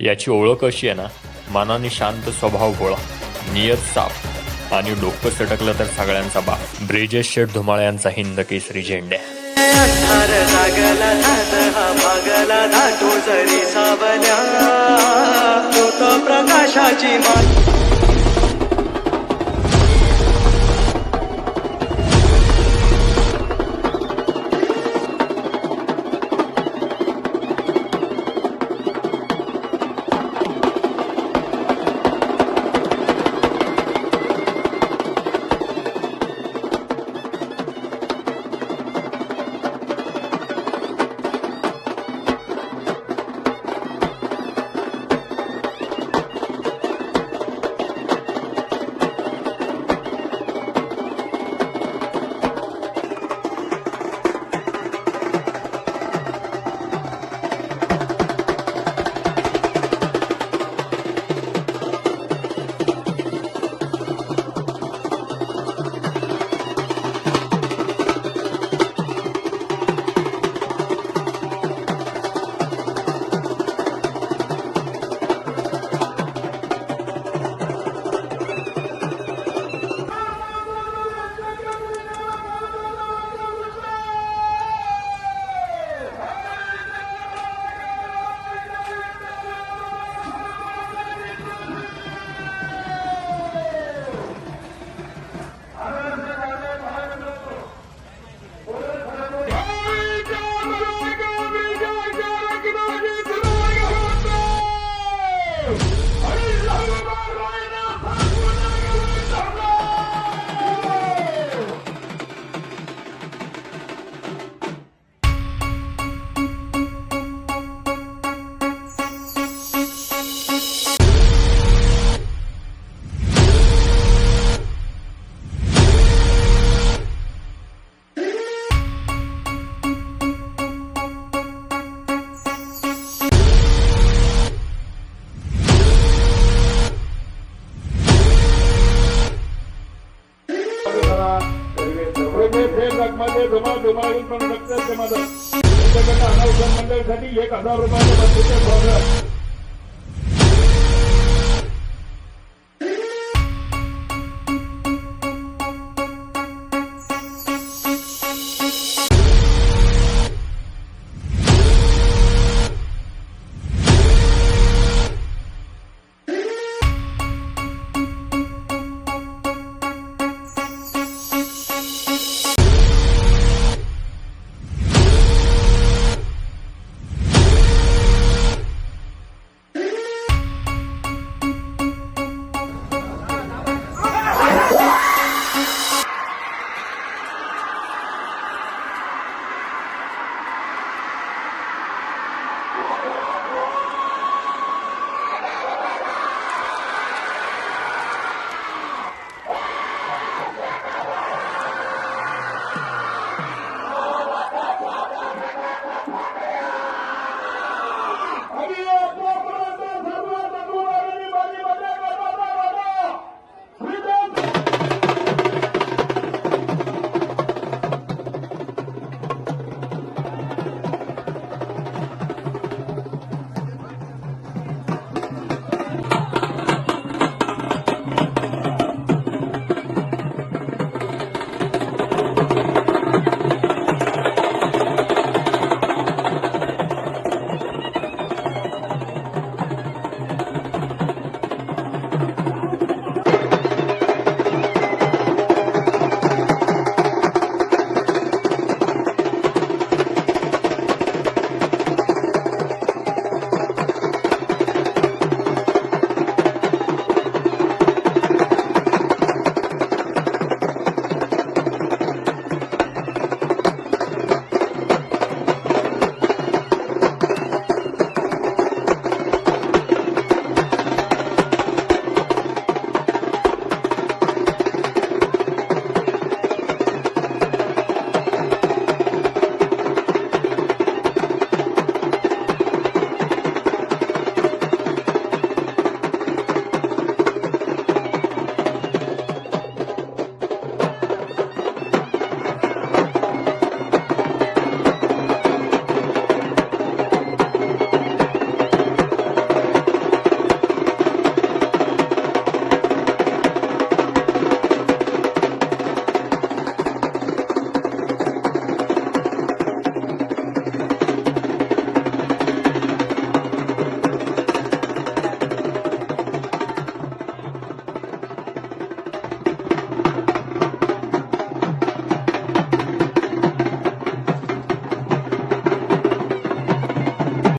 याची ओळख अशी आहे ना मनाने शांत स्वभाव गोळा नियत साफ आणि डोकं सटकलं तर सगळ्यांचा बाप. ब्रिजेश शेठ धुमाळ यांचा हिंद केसरी झेंड्या प्रकाशाची मा प्रकाशाची समाजात जमा जमावी पण समाजात अनावधान मंडळासाठी एक हजार रुपयाचा